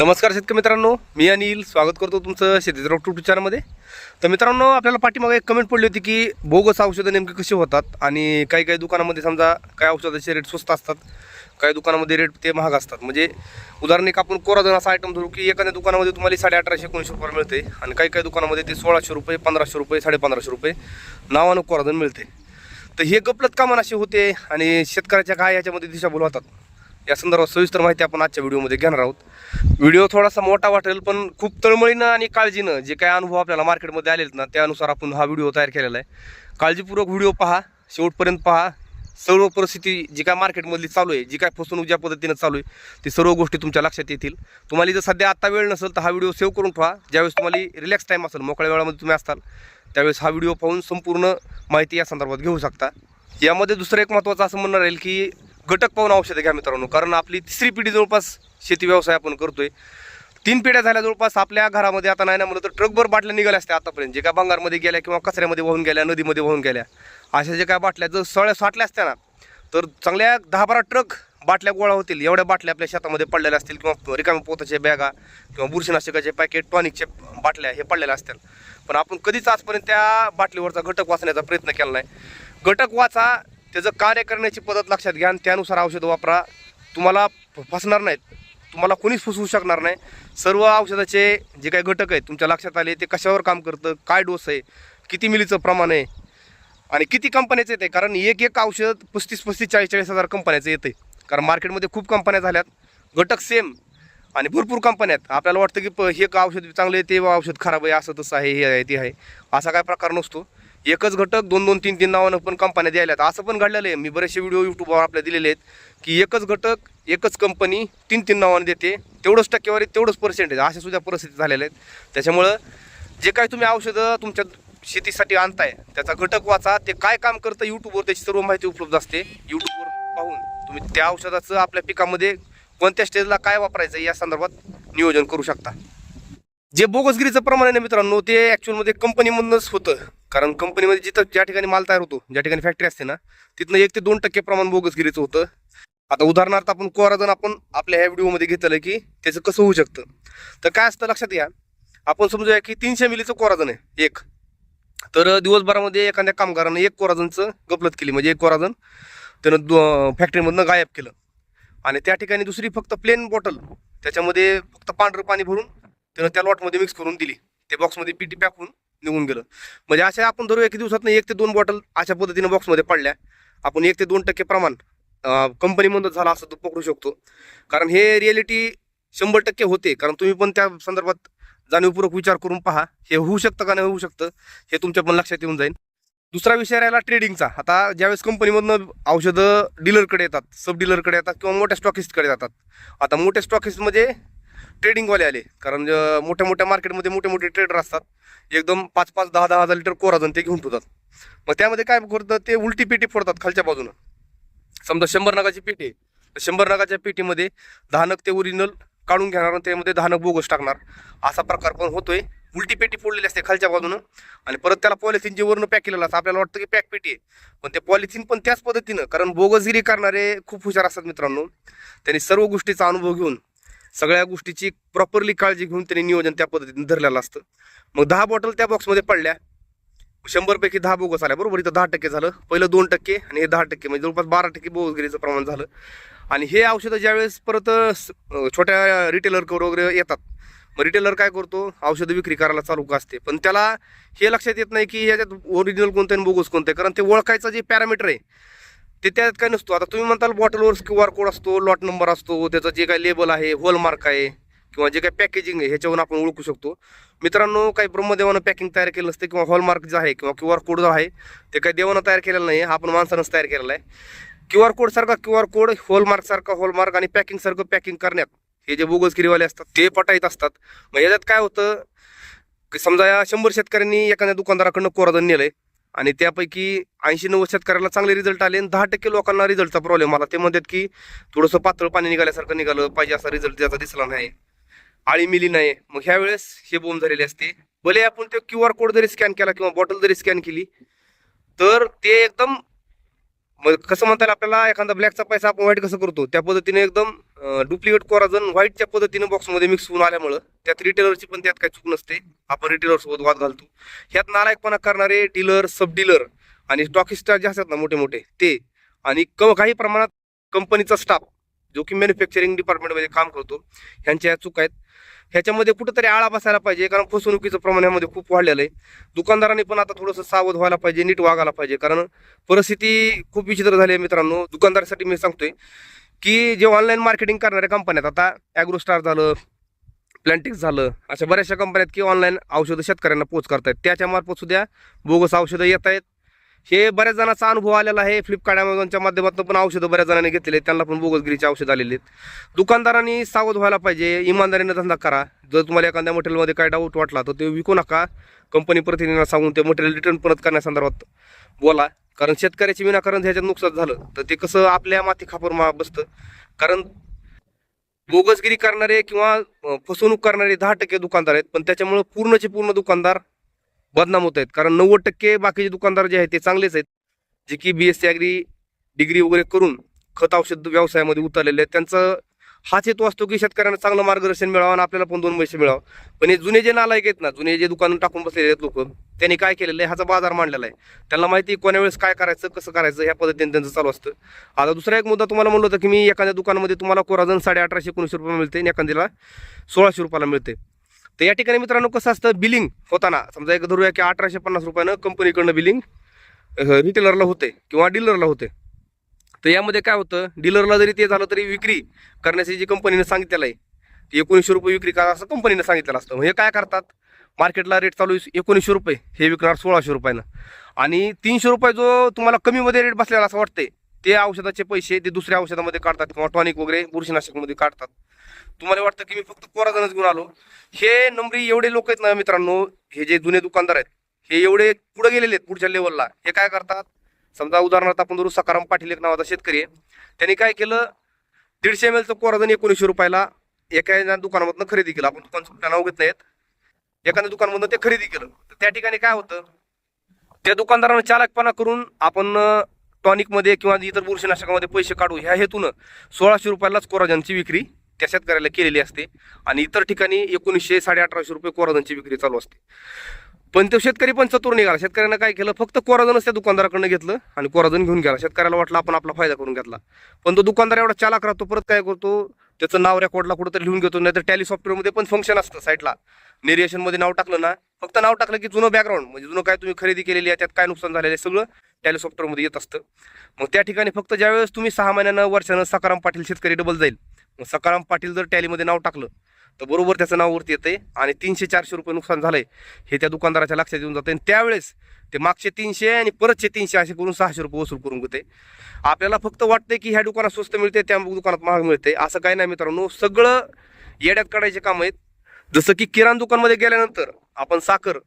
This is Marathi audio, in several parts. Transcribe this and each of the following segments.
नमस्कार शेतकरी मित्रांनो मी अनिल स्वागत करतो तुमचं शेतीचं डॉक्टर टूट चॅनलमध्ये तर मित्रांनो आपल्याला पाठीमागे एक कमेंट पडली होती की बोगस औषधं नेमकी कशी होतात आणि काही काही दुकानामध्ये समजा काय औषधाचे रेट स्वस्त असतात काही दुकानामध्ये रेट ते महाग असतात. म्हणजे उदाहरण एक आपण कोराजन असा आयटम धरू की एखाद्या दुकानामध्ये तुम्हाला साडे अठराशे एकोणीसशे रुपये मिळते आणि काही काही दुकानामध्ये ते सोळाशे रुपये पंधराशे रुपये साडे पंधराशे रुपये नावानं कोराजन मिळते. तर हे गपलत कामान असे होते आणि शेतकऱ्याच्या काय याच्यामध्ये दिशाभूल होतात? या संदर्भात सविस्तर माहिती आपण आजच्या व्हिडिओमध्ये घेणार आहोत. व्हिडिओ थोडासा मोठा वाटेल पण खूप तळमळीनं आणि काळजीनं जे काही अनुभव आपल्याला मार्केटमध्ये आलेत ना त्यानुसार आपण हा व्हिडिओ तयार केलेला आहे. काळजीपूर्वक व्हिडिओ पहा शेवटपर्यंत पहा. सर्व परिस्थिती जी काय मार्केटमधली चालू आहे जी काय फसवणूक ज्या पद्धतीनं चालू आहे ती सर्व गोष्टी तुमच्या लक्षात येतील. तुम्हाला जर सध्या आत्ता वेळ नसेल तर हा व्हिडिओ सेव्ह करून ठेवा. ज्यावेळेस तुम्हाला रिलॅक्स टाईम असेल मोकळ्या वेळामध्ये तुम्ही असताल त्यावेळेस हा व्हिडिओ पाहून संपूर्ण माहिती या संदर्भात घेऊ शकता. यामध्ये दुसरं एक महत्त्वाचं असं म्हणणं राहील की घटक पाहून औषधं घ्या मित्रांनो. कारण आपली तिसरी पिढी जवळपास शेती व्यवसाय आपण करतोय. तीन पिढ्या झाल्या जवळपास आपल्या घरामध्ये आता नाही ना म्हणलं तर ट्रकभर बाटल्या निघाल्या असत्या आतापर्यंत. जे काय बंगारमध्ये गेल्या किंवा कचऱ्यामध्ये वाहून गेल्या नदीमध्ये वाहून गेल्या अशा जे काय बाटल्या जर सळ्या साठल्या असत्या ना तर चांगल्या दहा बारा ट्रक बाटल्या गोळा होतील. एवढ्या बाटल्या आपल्या शेतामध्ये पडलेल्या असतील किंवा रिकाम्या पोताच्या बॅगा किंवा बुरशीनाशकाचे पॅकेट टॉनिकचे बाटल्या हे पडलेल्या असतील. पण आपण कधीच आजपर्यंत त्या बाटलीवरचा घटक वाचण्याचा प्रयत्न केला नाही. घटक वाचा त्याचं कार्य करण्याची पद्धत लक्षात घ्या आणि त्यानुसार औषधं वापरा. तुम्हाला फसणार नाहीत. तुम्हाला कोणीच फसवू शकणार नाही. सर्व औषधाचे जे काही घटक आहेत तुमच्या लक्षात आले ते कशावर काम करतं काय डोस आहे किती मिलीचं प्रमाण आहे आणि किती कंपन्याचं येते? कारण एक एक औषध पस्तीस पस्तीस चाळीस चाळीस हजार कंपन्याचं येते. कारण मार्केटमध्ये खूप कंपन्या झाल्यात. घटक सेम आणि भरपूर कंपन्या आहेत. आपल्याला वाटतं की प हे का औषध चांगलं आहे ते औषध खराब आहे असं तसं आहे हे आहे ते आहे. असा काय प्रकार नसतो. एकच घटक दोन दोन तीन तीन नावानं पण कंपन्या द्यायला आहेत असं पण घडलेलं आहे. मी बरेचसे व्हिडिओ यूट्यूबवर आपल्या दिलेले आहेत की एकच घटक एकच कंपनी तीन तीन नावानं देते. तेवढंच टक्केवारी तेवढंच पर्सेंटेज अशा सुद्धा परिस्थिती झालेल्या आहेत. त्याच्यामुळं जे काही तुम्ही औषधं तुमच्या शेतीसाठी आणताय त्याचा घटक वाचा. ते काय काम करतं यूट्यूबवर त्याची सर्व माहिती उपलब्ध असते. यूट्यूबवर पाहून तुम्ही त्या औषधाचं आपल्या पिकामध्ये कोणत्या स्टेजला काय वापरायचं या संदर्भात नियोजन करू शकता. जे बोगसगिरीचं प्रमाण आहे ना मित्रांनो ते ॲक्च्युअलमध्ये कंपनीमधूनच होतं. कारण कंपनीमध्ये जिथं ज्या ठिकाणी माल तयार होतो ज्या ठिकाणी फॅक्टरी असते ना तिथनं एक ते दोन टक्के प्रमाण बोगसगिरीचं होतं. आता उदाहरणार्थ आपण कोराजन आपण आपल्या ह्या व्हिडिओमध्ये घेतलं की त्याचं कसं होऊ शकतं? तर काय असतं लक्षात घ्या. आपण समजूया की तीनशे मिलीचं कोराजन आहे एक. तर दिवसभरामध्ये एखाद्या कामगारानं एक कोराजनचं गपलत केली म्हणजे एक कोराजन त्यानं दो फॅक्टरीमधनं गायब केलं. आणि त्या ठिकाणी दुसरी फक्त प्लेन बॉटल त्याच्यामध्ये फक्त पांढरं पाणी भरून त्यानं त्या लॉटमध्ये मिक्स करून दिली. ते बॉक्समध्ये पीटी पॅक होऊन निघून गेलं. म्हणजे अशा आपण धरू एक दिवसात एक ते दोन बॉटल अशा पद्धतीनं बॉक्समध्ये पडल्या. आपण एक ते दोन टक्के प्रमाण कंपनीमधून झालं असं तो पकडू शकतो. कारण हे रिॲलिटी शंभर टक्के होते. कारण तुम्ही पण त्या संदर्भात जाणीवपूर्वक विचार करून पहा. हे होऊ शकतं का नाही होऊ शकतं हे तुमच्या पण लक्षात येऊन जाईल. दुसरा विषय राहिला ट्रेडिंगचा आता ज्यावेळेस कंपनीमधनं औषधं डीलरकडे येतात सब डीलरकडे येतात किंवा मोठ्या स्टॉकिस्टकडे जातात. आता मोठ्या स्टॉकिस्टमध्ये ट्रेडिंगवाले आले. कारण मोठ्या मोठ्या मार्केटमध्ये मोठे मोठे ट्रेडर असतात. एकदम पाच पाच दहा दहा हजार लिटर कोराजन ते घेऊन ठेवतात. मग त्यामध्ये काय करतं ते उलटी पेटी फोडतात खालच्या बाजूनं. समजा शंभर नगाची पेटी आहे. तर शंभर नगाच्या पेटीमध्ये दहा नग ते ओरिजिनल काढून घेणार त्यामध्ये दहा नग बोगस टाकणार. असा प्रकार पण होतोय. उलटी पेटी फोडलेली असते खालच्या बाजूनं. आणि परत त्याला पॉलिथिन जे वरनं पॅक केलेलं असतं आपल्याला वाटतं की पॅक पेटी आहे. पण ते पॉलिथिन पण त्याच पद्धतीनं कारण बोगसगिरी करणारे खूप हुशार असतात मित्रांनो. त्यांनी सर्व गोष्टीचा अनुभव घेऊन सगळ्या गोष्टीची प्रॉपरली काळजी घेऊन त्यांनी नियोजन त्या पद्धतीने धरलेलं असतं. मग दहा बॉटल त्या बॉक्समध्ये पडल्या. शंभरपैकी दहा बोगस आल्या. बरोबर इथं दहा टक्के झालं. पहिलं दोन टक्के आणि हे दहा टक्के. म्हणजे जवळपास बारा टक्के बोगसगिरीचं प्रमाण झालं. आणि हे औषधं ज्यावेळेस परत छोट्या रिटेलर वगैरे येतात. मग रिटेलर काय करतो? औषधं विक्री करायला चालू का असते. पण त्याला हे लक्षात येत नाही की याच्यात ओरिजिनल कोणतं आणि बोगस कोणतं आहे. कारण ते ओळखायचं जे पॅरामीटर आहे ते त्यात काय नसतो. आता तुम्ही म्हणताल बॉटलवर क्यू आर कोड असतो लॉट नंबर असतो त्याचं जे काही लेबल आहे होलमार्क आहे किंवा जे काही पॅकेजिंग आहे ह्याच्यावरून आपण ओळखू शकतो. मित्रांनो काही ब्रह्मदेवानं पॅकिंग तयार केलं नसतं किंवा हॉलमार्क जे आहे किंवा क्यू आर कोड जो आहे ते काही देवानं तयार केलेलं नाही आपण माणसानंच तयार केलेला आहे. क्यू आर कोडसारखा क्यू आर कोड हॉलमार्कसारखा हॉलमार्क आणि पॅकिंगसारखं पॅकिंग करण्यात हे जे बोगसगिरीवाले असतात ते पटाईत असतात. मग याच्यात काय होतं की समजा या शंभर शेतकऱ्यांनी एखाद्या दुकानदाराकडनं कोरादून नेलं आहे आणि त्यापैकी ऐंशी नव्वद शेतकऱ्याला चांगले रिझल्ट आले आणि दहा टक्के लोकांना रिझल्टचा प्रॉब्लेम आला ते म्हणतात की थोडंसं पातळ पाणी निघाल्यासारखं निघालं पाहिजे असा रिझल्ट त्याचा दिसला नाही. आळी मिली नाही. मग ह्या वेळेस हे बोंब झालेले असते. भले आपण ते क्यू आर कोड जरी स्कॅन केला किंवा बॉटल जरी स्कॅन केली तर ते एकदम मग कसं म्हणता येईल आपल्याला एखादा ब्लॅकचा पैसा आपण व्हाईट कसं करतो? त्या पद्धतीने एकदम डुप्लिकेट कोराजन व्हाईटच्या पद्धतीने बॉक्समध्ये मिक्स होऊन आल्यामुळं त्यात रिटेलरची पण त्यात काही चूक नसते. आपण रिटेलरसोबत वाद घालतो. ह्यात नालायकपणा करणारे डीलर सब डीलर आणि स्टॉकिस्टार जे असतात ना मोठे मोठे ते आणि क काही प्रमाणात कंपनीचा स्टाफ जो की मॅन्युफॅक्चरिंग डिपार्टमेंटमध्ये काम करतो ह्यांच्या या चूक आहेत. ह्याच्यामध्ये कुठंतरी आळा बसायला पाहिजे कारण फसवणुकीचं प्रमाण ह्यामध्ये खूप वाढलेलं आहे. दुकानदारांनी पण आता थोडंसं सावध व्हायला पाहिजे नीट वागायला पाहिजे कारण परिस्थिती खूप विचित्र झाली आहे मित्रांनो. दुकानदारासाठी मी सांगतोय की जे ऑनलाईन मार्केटिंग करणाऱ्या कंपन्यात आता ॲग्रोस्टार झालं प्लॅन्टिक्स झालं अशा बऱ्याचशा कंपन्यात की ऑनलाईन औषधं शेतकऱ्यांना पोच करतायत. त्याच्यामार्फत सुद्धा बोगस औषधं येत आहेत हे बऱ्याच जणांचा अनुभव आलेला आहे. फ्लिपकार्ट अमेझॉनच्या माध्यमातून पण औषधं बऱ्याच जणांनी घेतलेले आहेत. त्यांना पण बोगसगिरीचे औषधं आलेले आहेत. दुकानदारांनी सावध व्हायला पाहिजे. इमानदारीने धंदा करा. जर तुम्हाला एखाद्या मटेरियलमध्ये काय डाऊट वाटला तर ते विकू नका. कंपनी प्रतिनिधींना सांगून ते मटेरियल रिटर्न परत करण्यासंदर्भात बोला. कारण शेतकऱ्याचे विनाकारण ह्याच्यात नुकसान झालं तर ते कसं आपल्या माती खापर मा बसतं. कारण बोगसगिरी करणारे किंवा फसवणूक करणारे दहा टक्के दुकानदार आहेत. पण त्याच्यामुळे पूर्णचे पूर्ण दुकानदार बदनाम होत आहेत. कारण नव्वद टक्के बाकीचे दुकानदार जे आहेत ते चांगलेच आहेत. जे की B S C agri degree वगैरे करून खत औषध व्यवसायामध्ये उतरलेले आहेत. त्यांचं हाच हेतू असतो की शेतकऱ्यांना चांगलं मार्गदर्शन मिळावं आणि आपल्याला पण दोन पैसे मिळावं. पण हे जुने जे नालायक आहेत ना जुने जे दुकान टाकून बसलेले आहेत लोक त्यांनी काय केलेलं आहे? ह्याचा बाजार मांडलेला आहे. त्यांना माहिती कोण्या वेळेस काय करायचं कसं करायचं ह्या पद्धतीने त्यांचं चालू असतं. आता दुसरा एक मुद्दा तुम्हाला म्हणलं होतं की मी एखाद्या दुकानामध्ये तुम्हाला कोराजन साडे अठराशे एकोणीसशे रुपये मिळते आणि एखाद्याला सोळाशे रुपयाला मिळते. तर या ठिकाणी मित्रांनो कसं असतं बिलिंग होताना समजा एक धरूया की अठराशे पन्नास रुपयानं कंपनीकडनं बिलिंग रिटेलरला होते किंवा डीलरला होते. तर यामध्ये काय होतं डीलरला जरी ते झालं तरी विक्री करण्याची जी कंपनीने सांगितलेलं आहे ती एकोणीसशे रुपये विक्री करा असं कंपनीने सांगितलेलं असतं. म्हणजे काय करतात मार्केटला रेट चालू आहे एकोणीसशे रुपये हे विकणार सोळाशे रुपयानं. आणि तीनशे रुपये जो तुम्हाला कमीमध्ये रेट बसलेला असं वाटते ते औषधाचे पैसे ते दुसऱ्या औषधामध्ये काढतात किंवा टॉनिक वगैरे बुरशीनाशकमध्ये काढतात. तुम्हाला वाटतं की मी फक्त कोराजनच घेऊन आलो? हे नंबरी एवढे लोक आहेत ना मित्रांनो हे जे जुने दुकानदार आहेत हे एवढे पुढे गेलेले आहेत पुढच्या लेवलला हे काय करतात? समजा उदाहरणार्थ आपण धरू सकाराम पाटील एक नावाचा शेतकरी आहे. त्यांनी काय केलं? दीडशे एम एलचं कोराजन एकोणीसशे रुपयाला एका दुकानामधनं खरेदी केलं. आपण दुकान सुद्धा नाव घेत नाहीत. एखाद्या दुकानामधनं ते खरेदी केलं. तर त्या ठिकाणी काय होतं? त्या दुकानदारानं चालकपणा करून आपण टॉनिकमध्ये किंवा इतर बुरशीनाशकामध्ये पैसे काढू. ह्या हेतून सोळाशे रुपयालाच कोराजनची विक्री त्या शेतकऱ्याला केलेली असते. आणि इतर ठिकाणी एकोणीसशे साडे अठराशे रुपये कोराजनची विक्री चालू असते. पण तो शेतकरी पण चतुर निघाला. शेतकऱ्यानं काय केलं? फक्त कोराजनच त्या दुकानदाराकडनं घेतलं आणि कोराजन घेऊन गेला. शेतकऱ्याला वाटलं आपण आपला फायदा करून घेतला. पण तो दुकानदार एवढा चालाक राहतो परत काय करतो? त्याचं नाव रेकॉर्डला कुठंतरी लिहून घेतो. नाही तर टॅली सॉफ्टवेअरमध्ये पण फंक्शन असतं साईटला नेरिएशनमध्ये नाव टाकलं ना फक्त नाव टाकलं की जुनं बॅकग्राऊंड म्हणजे जुनं काय तुम्ही खरेदी केलेली आहे त्यात काय नुकसान झालेलं आहे सगळं टॅली सॉफ्टवेअरमध्ये येत असतं. मग त्या ठिकाणी फक्त ज्यावेळेस तुम्ही सहा महिन्यानं वर्षानं सकाराम पाटील शेतकरी डबल जाईल मग सकाराम पाटील जर टॅलीमध्ये नाव टाकलं तर बरोबर त्याचं नाव वरती येते आणि तीनशे चारशे रुपये नुकसान झालंय हे त्या दुकानदाराच्या लक्षात येऊन जाते आणि त्यावेळेस ते मागचे तीनशे आणि परतचे तीनशे असे करून सहाशे रुपये वसूल करून घेते आपल्याला फक्त वाटते की ह्या दुकानात स्वस्त मिळते त्या दुकानात महाग मिळते असं काही नाही मित्रांनो. सगळं येड्यात काढायचे काम आहेत. जसं की किराणा दुकानमध्ये गेल्यानंतर आपण साखर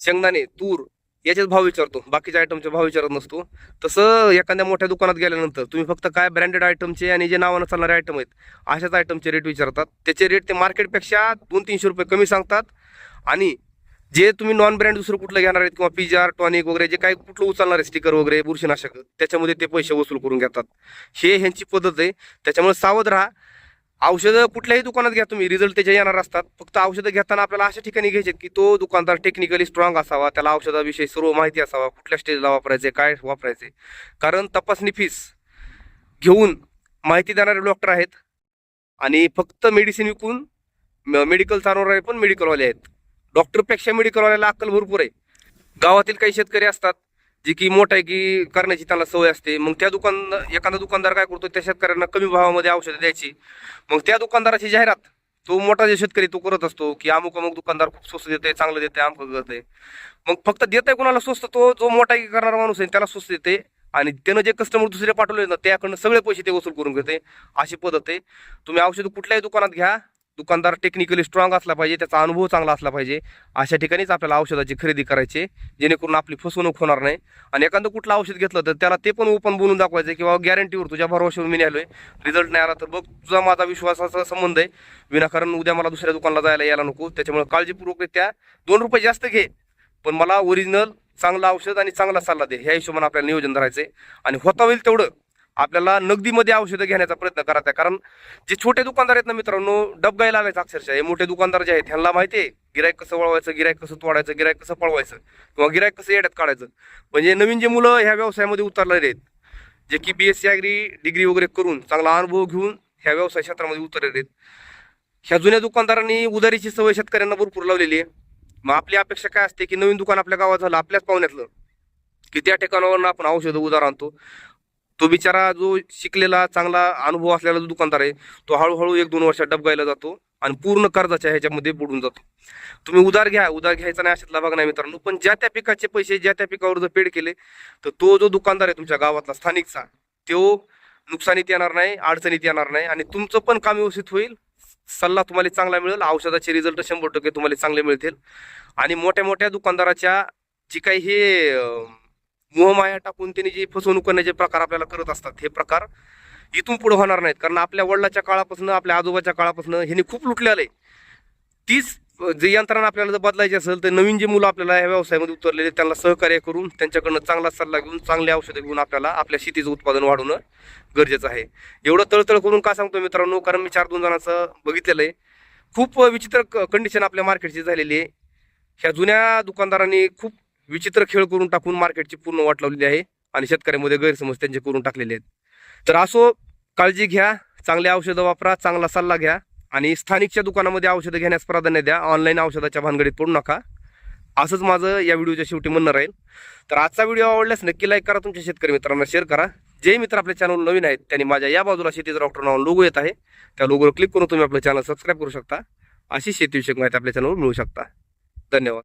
शेंगदाणे तूर याचेच भाव विचारतो. बाकीच्या आयटमचे भाव विचारत नसतो. तसं एखाद्या मोठ्या दुकानात गेल्यानंतर तुम्ही फक्त काय ब्रँडेड आयटमचे आणि जे नावानं चालणारे आयटम आहेत अशाच आयटमचे रेट विचारतात. त्याचे रेट ते मार्केटपेक्षा दोन तीनशे रुपये कमी सांगतात. आणि जे तुम्ही नॉन ब्रँड दुसरं कुठलं घेणार आहेत किंवा पिजार टॉनिक वगैरे जे काही कुठलं उचलणार आहे स्टिकर वगैरे बुरशीनाशक त्याच्यामध्ये ते पैसे वसूल करून घेतात. हे ह्यांची पद्धत आहे. त्याच्यामुळे सावध राहा. औषधं कुठल्याही दुकानात घ्या तुम्ही. रिझल्ट त्याचे येणार असतात. फक्त औषधं घेताना आपल्याला अशा ठिकाणी घ्यायचे की तो दुकानदार टेक्निकली स्ट्रॉंग असावा त्याला औषधाविषयी सर्व माहिती असावा कुठल्या स्टेजला वापरायचे काय वापरायचे कारण तपासणी फीस घेऊन माहिती देणारे डॉक्टर आहेत. आणि फक्त मेडिसिन विकून मेडिकल चालवणारे पण मेडिकलवाले आहेत. डॉक्टरपेक्षा मेडिकलवाल्याला अक्कल भरपूर आहे. गावातील काही शेतकरी असतात जे की मोठा की करण्याची त्याला सवय असते. मग त्या दुकान एखादा दुकानदार काय करतो त्या शेतकऱ्यांना कमी भावामध्ये औषधं द्यायची. मग त्या दुकानदाराची जाहिरात तो मोठा जे शेतकरी तो करत असतो की अमुक अमुक दुकानदार खूप स्वस्त देते चांगलं देते अमुक करते मग फक्त देत कोणाला स्वस्त तो जो मोठा करणारा माणूस आहे त्याला स्वस्त देते. आणि त्यानं जे कस्टमर दुसरे पाठवले ना त्याकडनं सगळे पैसे ते वसूल करून घेते. अशी पद्धत आहे. तुम्ही औषध कुठल्याही दुकानात घ्या दुकानदार टेक्निकली स्ट्रॉंग असला पाहिजे त्याचा अनुभव चांगला असला पाहिजे अशा ठिकाणीच आपल्याला औषधाची खरेदी करायची जेणेकरून आपली फसवणूक होणार नाही. आणि एखादं कुठलं औषध घेतलं तर त्याला ते पण ओपन बोलून दाखवायचं किंवा गॅरंटीवर तुझ्या भरोश्यावर मी आलोय रिझल्ट नाही आला तर बघ तुझा माझा विश्वासाचा संबंध आहे. विनाकारण उद्या मला दुसऱ्या दुकानला जायला यायला नको त्याच्यामुळे काळजीपूर्वकरित्या दोन रुपये जास्त घे पण मला ओरिजिनल चांगलं औषध आणि चांगला सल्ला दे ह्या हिशोबाने आपल्याला नियोजन धरायचं आहे. आणि होता होईल तेवढं. आपल्याला नगदीमध्ये औषधं घेण्याचा प्रयत्न करायचा आहे. कारण जे छोटे दुकानदार आहेत ना मित्रांनो डबगायला आलायचं अक्षरशः. हे मोठे दुकानदार जे आहेत ह्यांना माहिती आहे गिरायक कसं वळवायचं गिरायक कसं तोडायचं गिरायक कसं पळवायचं किंवा गिरायक कसं येड्यात काढायचं. म्हणजे नवीन जे मुलं ह्या व्यवसायामध्ये उतरलेले आहेत जे की B S C agri degree वगैरे करून चांगला अनुभव घेऊन ह्या व्यवसाय क्षेत्रामध्ये उतरलेले आहेत. ह्या जुन्या दुकानदारांनी उधारीची सवय शेतकऱ्यांना भरपूर लावलेली आहे. मग आपली अपेक्षा काय असते की नवीन दुकान आपल्या गावात झालं आपल्याच पाहुण्यातलं की त्या ठिकाणावरून आपण औषधं उधार आणतो. तो बिचारा जो शिकलेला चांगला अनुभव असलेला जो दुकानदार आहे तो हळूहळू एक दोन वर्षात डबगायला जातो आणि पूर्ण कर्जाच्या ह्याच्यामध्ये बुडून जातो. तुम्ही उधार घ्या उधार घ्यायचा नाही अशातला भाग नाही मित्रांनो. पण ज्या त्या पिकाचे पैसे ज्या त्या पिकावर जर पेड केले तर तो जो दुकानदार आहे तुमच्या गावातला स्थानिकचा तो नुकसानीत येणार नाही अडचणीत येणार नाही आणि तुमचं पण काम व्यवस्थित होईल. सल्ला तुम्हाला चांगला मिळेल औषधाचे रिझल्ट शंभर टक्के तुम्हाला चांगले मिळतील. आणि मोठ्या मोठ्या दुकानदाराच्या जी काही हे मोहमाया टाकून त्यांनी जे फसवणूक करण्याचे प्रकार आपल्याला करत असतात हे प्रकार इथून पुढे होणार नाहीत. कारण आपल्या वडिलाच्या काळापासून आपल्या आजोबाच्या काळापासून ह्यांनी खूप लुटलेलं आहे. तीच जे यंत्रणा आपल्याला जर बदलायची असेल तर नवीन जे मुलं आपल्याला या व्यवसायामध्ये उतरलेले त्यांना सहकार्य करून त्यांच्याकडनं चांगला सल्ला घेऊन चांगले औषधं घेऊन आपल्याला आपल्या शेतीचं उत्पादन वाढवणं गरजेचं आहे. एवढं तळतळ करून का सांगतो मित्रांनो? कारण मी चार दोन जणांचं बघितलेलं आहे. खूप विचित्र कंडिशन आपल्या मार्केटची झालेली आहे. ह्या जुन्या दुकानदारांनी खूप विचित्र खेळ करून टाकून मार्केटची पूर्ण वाट लावलेली आहे आणि शेतकऱ्यामध्ये गैरसमज त्यांचे करून टाकलेले आहेत. तर असो काळजी घ्या चांगले औषधं वापरा चांगला सल्ला घ्या आणि स्थानिकच्या दुकानामध्ये औषधं घेण्यास प्राधान्य द्या. ऑनलाईन औषधाच्या भानगडीत पडू नका. असंच माझं या व्हिडिओच्या शेवटी म्हणणं राहील. तर आजचा व्हिडिओ आवडल्यास नक्की लाईक करा तुमच्या शेतकरी मित्रांना शेअर करा. जे मित्र आपल्या चॅनल नवीन आहेत त्यांनी माझ्या या बाजूला शेतीचं डॉक्टर नाव लोगो येत आहे. त्या लोगोवर क्लिक करून तुम्ही आपलं चॅनल सबस्क्राईब करू शकता. अशी शेतीविषयक माहिती आपल्या चॅनलवर मिळू शकता. धन्यवाद.